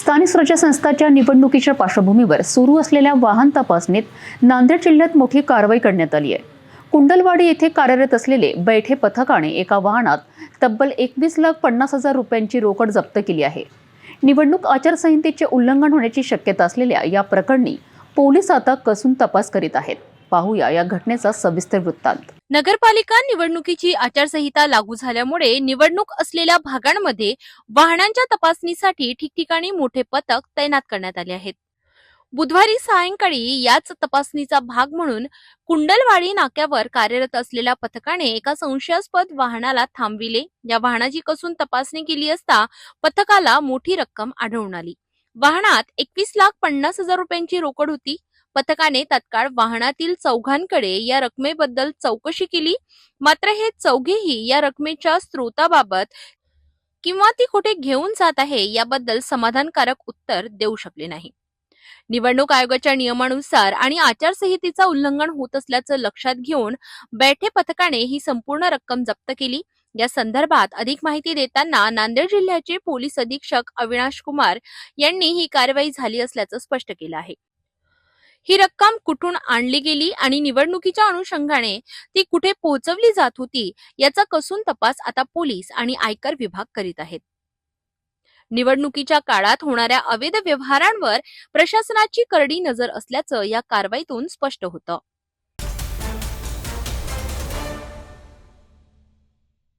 स्थानिक स्वराज्य संस्थाच्या निवडणुकीच्या पार्श्वभूमीवर सुरू असलेल्या वाहन तपासणीत नांदेड जिल्ह्यात मोठी कारवाई करण्यात आली आहे. कुंडलवाडी येथे कार्यरत असलेले बैठे पथकाने एका वाहनात तब्बल एकवीस लाख पन्नास हजार रुपयांची रोकड जप्त केली आहे. निवडणूक आचारसंहितेचे उल्लंघन होण्याची शक्यता असलेल्या या प्रकरणी पोलीस आता कसून तपास करीत आहेत. पाहूया या घटनेचा सविस्तर वृत्तांत. नगरपालिका निवडणुकीची आचारसंहिता लागू झाल्यामुळे निवडणूक असलेल्या भागांमध्ये वाहनांच्या तपासणीसाठी ठिकठिकाणी मोठे पथक तैनात करण्यात आले आहेत. बुधवारी सायंकाळी याच तपासणीचा भाग म्हणून कुंडलवाडी नाक्यावर कार्यरत असलेल्या पथकाने एका संशयास्पद वाहनाला थांबविले. या वाहनाची कसून तपासणी केली असता पथकाला मोठी रक्कम आढळून आली. वाहनात एकवीस लाख पन्नास हजार रुपयांची रोकड होती. पथकाने तत्काळ वाहनातील चौघांकडे या रकमेबद्दल चौकशी केली. मात्र हे चौघेही या रकमेच्या स्रोताबाबत किंवा ती कुठे घेऊन जात आहे याबद्दल समाधानकारक उत्तर देऊ शकले नाही. निवडणूक आयोगाच्या नियमानुसार आणि आचारसंहितेचा उल्लंघन होत असल्याचं लक्षात घेऊन बैठे पथकाने ही संपूर्ण रक्कम जप्त केली. या संदर्भात अधिक माहिती देताना नांदेड जिल्ह्याचे पोलीस अधीक्षक अविनाश कुमार यांनी ही कारवाई झाली असल्याचं स्पष्ट केलं आहे. ही रक्कम कुठून आणली गेली आणि निवडणुकीच्या अनुषंगाने ती कुठे पोहोचवली जात होती याचा कसून तपास आता पोलीस आणि आयकर विभाग करीत आहेत. निवडणुकीच्या काळात होणाऱ्या अवैध व्यवहारांवर प्रशासनाची करडी नजर असल्याचं या कारवाईतून स्पष्ट होतं.